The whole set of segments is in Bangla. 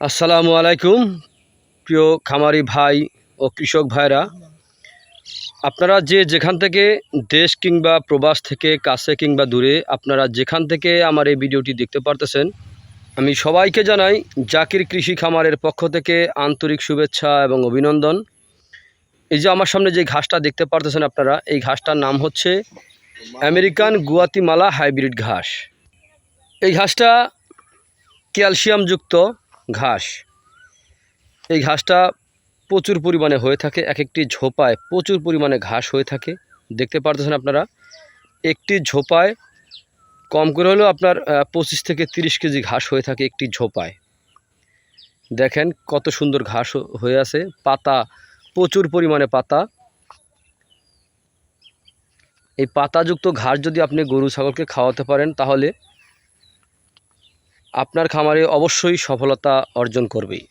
আসসালামু আলাইকুম, প্রিয় খামারি ভাই ও কৃষক ভাইরা। আপনারা যে যেখান থেকে দেশ কিংবা প্রবাস থেকে কাছে কিংবা দূরে আপনারা যেখান থেকে আমার এই ভিডিওটি দেখতে পারতেছেন, আমি সবাইকে জানাই জাকির কৃষি খামারের পক্ষ থেকে আন্তরিক শুভেচ্ছা এবং অভিনন্দন। এই যে আমার সামনে যে ঘাসটা দেখতে পারতেছেন আপনারা, এই ঘাসটার নাম হচ্ছে আমেরিকান গুয়াতিমালা হাইব্রিড ঘাস। এই ঘাসটা ক্যালসিয়ামযুক্ত ঘাস। এই ঘাসটা প্রচুর পরিমাণে হয়ে থাকে এক একটি ঝোপায় প্রচুর পরিমাণে ঘাস হয়ে থাকে। দেখতে পারতেছেন আপনারা, একটি ঝোপায় কম করে হলেও আপনার পঁচিশ থেকে তিরিশ কেজি ঘাস হয়ে থাকে একটি ঝোপায়। দেখেন কত সুন্দর ঘাস হয়ে আছে, পাতা, প্রচুর পরিমাণে পাতা। এই পাতাযুক্ত ঘাস যদি আপনি গরু, ছাগলকে খাওয়াতে পারেন, তাহলে আপনার খামারে অবশ্যই সফলতা অর্জন করবেই।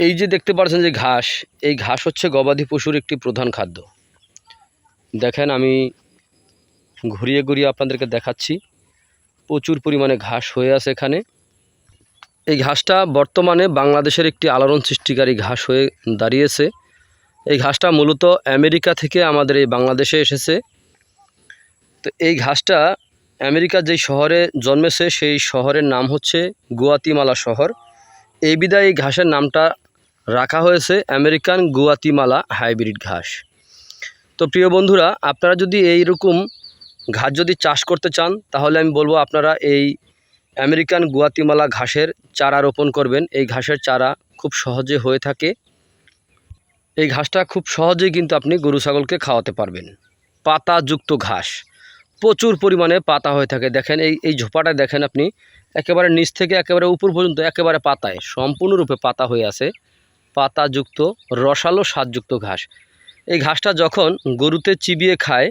এই যে দেখতে পাচ্ছেন যে ঘাস, এই ঘাস হচ্ছে গবাদি পশুর একটি প্রধান খাদ্য। দেখেন, আমি ঘুরিয়ে ঘুরিয়ে আপনাদেরকে দেখাচ্ছি। প্রচুর পরিমাণে ঘাস হয়ে আছে এখানে। এই ঘাসটা বর্তমানে বাংলাদেশের একটি আলোড়ন সৃষ্টিকারী ঘাস হয়ে দাঁড়িয়েছে। এই ঘাসটা মূলত আমেরিকা থেকে আমাদের এই বাংলাদেশে এসেছে। তো এই ঘাসটা আমেরিকার যেই শহরে জন্মেছে, সেই শহরের নাম হচ্ছে গুয়াতিমালা শহর। এই বিদায় এই ঘাসের নামটা রাখা হয়েছে আমেরিকান গুয়াতিমালা হাইব্রিড ঘাস। তো প্রিয় বন্ধুরা, আপনারা যদি এই রকম ঘাস যদি চাষ করতে চান, তাহলে আমি বলব আপনারা এই আমেরিকান গুয়াতিমালা ঘাসের চারা রোপণ করবেন। এই ঘাসের চারা খুব সহজে হয়ে থাকে। এই ঘাসটা খুব সহজেই কিন্তু আপনি গরু, ছাগলকে খাওয়াতে পারবেন। পাতাযুক্ত ঘাস। প্রচুর পরিমাণে পাতা হয়ে থাকে। দেখেন, এই এই ঝোপাটা দেখেন আপনি, একেবারে নিচ থেকে একেবারে উপর পর্যন্ত একেবারে পাতায়, সম্পূর্ণরূপে পাতা হয়ে আছে। পাতাযুক্ত, রসালো স্বাদযুক্ত ঘাস। এই ঘাসটা যখন গরুতে চিবিয়ে খায়,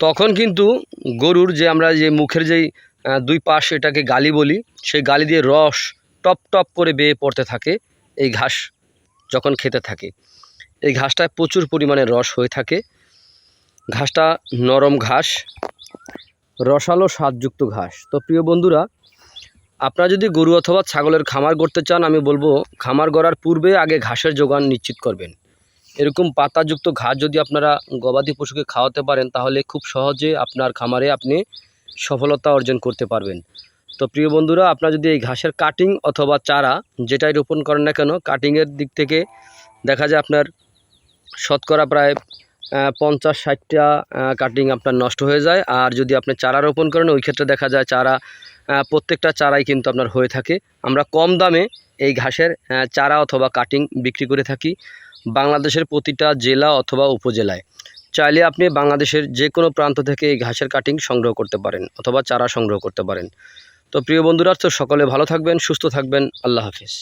তখন কিন্তু গরুর যে আমরা যে মুখের যেই দুই পাশ এটাকে গালি বলি, সেই গালি দিয়ে রস টপ টপ করে বেয়ে পড়তে থাকে এই ঘাস যখন খেতে থাকে। এই ঘাসটায় প্রচুর পরিমাণে রস হয়ে থাকে। ঘাসটা নরম ঘাস রসালো স্বাদযুক্ত ঘাস। তো প্রিয় বন্ধুরা, আপনারা যদি গরু অথবা ছাগলের খামার করতে চান, আমি বলব খামার গড়ার পূর্বে আগে ঘাসের যোগান নিশ্চিত করবেন। এরকম পাতাযুক্ত ঘাস যদি আপনারা গবাদি পশুকে খাওয়াতে পারেন, তাহলে খুব সহজে আপনার খামারে আপনি সফলতা অর্জন করতে পারবেন। তো প্রিয় বন্ধুরা, আপনারা যদি এই ঘাসের কাটিং অথবা চারা যেটাই রোপণ করেন না কেন কাটিংয়ের দিক থেকে দেখা যায় আপনার শতকরা প্রায় পঞ্চাশ, ষাটটা কাটিং আপনার নষ্ট হয়ে যায়। আর যদি আপনি চারা রোপণ করেন, ওই ক্ষেত্রে দেখা যায় চারা প্রত্যেকটা চারাই কিন্তু আপনার হয়ে থাকে। আমরা কম দামে এই ঘাসের চারা অথবা কাটিং বিক্রি করে থাকি বাংলাদেশের প্রতিটা জেলা অথবা উপজেলায়। চাইলে আপনি বাংলাদেশের যে কোনো প্রান্ত থেকে এই ঘাসের কাটিং সংগ্রহ করতে পারেন অথবা চারা সংগ্রহ করতে পারেন। তো প্রিয় বন্ধুরা, তো সকলে ভালো থাকবেন, সুস্থ থাকবেন। আল্লাহ হাফিজ।